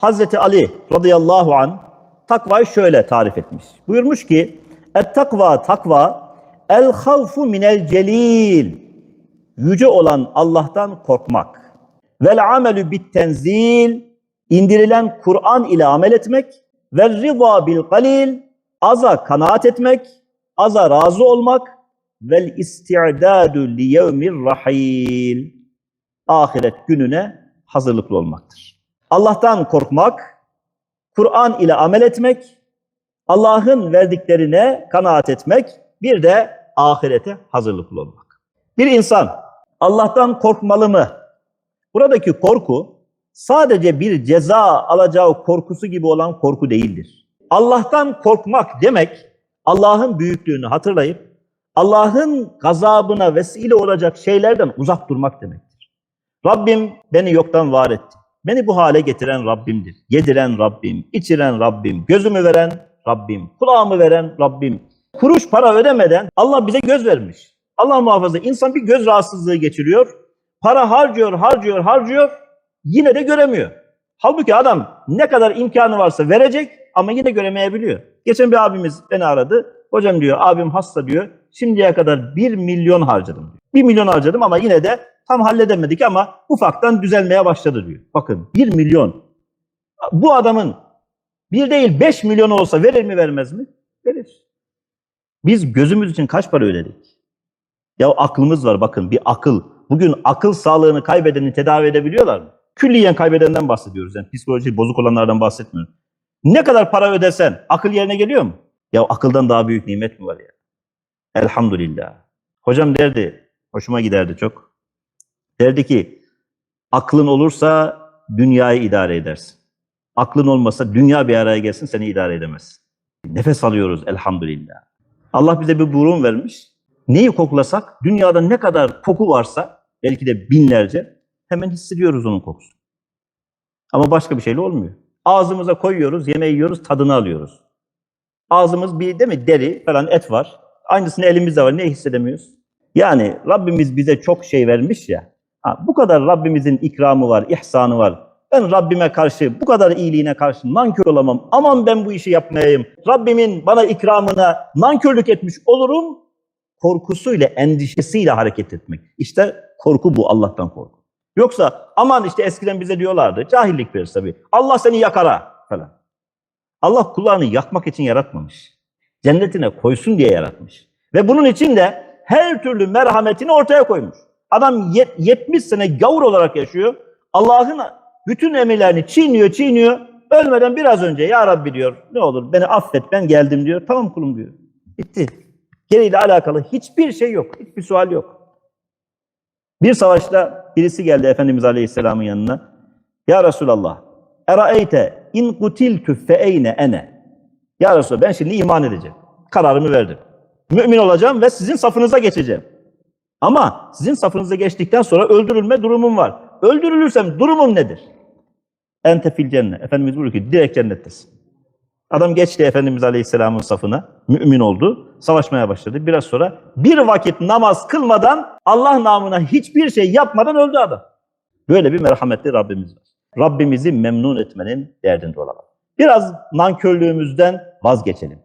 Hazreti Ali radıyallahu an takvayı şöyle tarif etmiş. Buyurmuş ki et takva takva el havfu minel celil yüce olan Allah'tan korkmak. Vel amelü bit tenzil indirilen Kur'an ile amel etmek ve rıza bil galil aza kanaat etmek, aza razı olmak vel isti'dadu li yevmir rahil ahiret gününe hazırlıklı olmaktır. Allah'tan korkmak, Kur'an ile amel etmek, Allah'ın verdiklerine kanaat etmek, bir de ahirete hazırlıklı olmak. Bir insan Allah'tan korkmalı mı? Buradaki korku sadece bir ceza alacağı korkusu gibi olan korku değildir. Allah'tan korkmak demek Allah'ın büyüklüğünü hatırlayıp Allah'ın gazabına vesile olacak şeylerden uzak durmak demektir. Rabbim beni yoktan var etti. Beni bu hale getiren Rabbimdir. Yediren Rabbim, içiren Rabbim, gözümü veren Rabbim, kulağımı veren Rabbim. Kuruş para ödemeden Allah bize göz vermiş. Allah muhafaza insan bir göz rahatsızlığı geçiriyor. Para harcıyor, harcıyor, harcıyor. Yine de göremiyor. Halbuki adam ne kadar imkanı varsa verecek ama yine göremeyebiliyor. Geçen bir abimiz beni aradı. Hocam diyor abim hasta diyor. Şimdiye kadar 1 milyon harcadım diyor. 1 milyon harcadım ama yine de tam halledemedik ama ufaktan düzelmeye başladı diyor. Bakın 1 milyon. Bu adamın bir değil 5 milyon olsa verir mi vermez mi? Verir. Biz gözümüz için kaç para ödedik? Ya aklımız var bakın bir akıl. Bugün akıl sağlığını kaybedeni tedavi edebiliyorlar mı? Külliyen kaybedenden bahsediyoruz. Yani psikoloji bozuk olanlardan bahsetmiyorum. Ne kadar para ödesen akıl yerine geliyor mu? Ya akıldan daha büyük nimet mi var ya? Elhamdülillah. Hocam derdi, hoşuma giderdi çok. Derdi ki, aklın olursa dünyayı idare edersin. Aklın olmasa dünya bir araya gelsin seni idare edemez. Nefes alıyoruz elhamdülillah. Allah bize bir burun vermiş. Neyi koklasak, dünyada ne kadar koku varsa, belki de binlerce, hemen hissediyoruz onun kokusunu. Ama başka bir şeyle olmuyor. Ağzımıza koyuyoruz, yemeği yiyoruz, tadını alıyoruz. Ağzımız bir değil mi deri falan et var. Aynısını elimizde var. Ne hissedemiyoruz? Yani Rabbimiz bize çok şey vermiş ya. Ha, bu kadar Rabbimizin ikramı var, ihsanı var. Ben Rabbime karşı bu kadar iyiliğine karşı nankör olamam. Aman ben bu işi yapmayayım. Rabbimin bana ikramına nankörlük etmiş olurum. Korkusuyla, endişesiyle hareket etmek. İşte korku bu Allah'tan korku. Yoksa aman işte eskiden bize diyorlardı. Cahillik verir tabii. Allah seni yakara falan. Allah kullarını yakmak için yaratmamış. Cennetine koysun diye yaratmış. Ve bunun için de her türlü merhametini ortaya koymuş. Adam yet- 70 sene gavur olarak yaşıyor. Allah'ın bütün emirlerini çiğniyor, çiğniyor. Ölmeden biraz önce ya Rabbi diyor ne olur beni affet ben geldim diyor. Tamam kulum diyor. Bitti. Geriyle alakalı hiçbir şey yok. Hiçbir sual yok. Bir savaşta birisi geldi Efendimiz Aleyhisselam'ın yanına. Ya Resulallah, eraeyte in kutiltü fe eyne ene. Ya Resulallah ben şimdi iman edeceğim. Kararımı verdim. Mümin olacağım ve sizin safınıza geçeceğim. Ama sizin safınıza geçtikten sonra öldürülme durumum var. Öldürülürsem durumum nedir? Ente fil cennet. Efendimiz buyuruyor ki direkt cennettesin. Adam geçti Efendimiz Aleyhisselam'ın safına, mümin oldu, savaşmaya başladı. Biraz sonra bir vakit namaz kılmadan, Allah namına hiçbir şey yapmadan öldü adam. Böyle bir merhametli Rabbimiz var. Rabbimizi memnun etmenin derdinde olalım. Biraz nankörlüğümüzden vazgeçelim.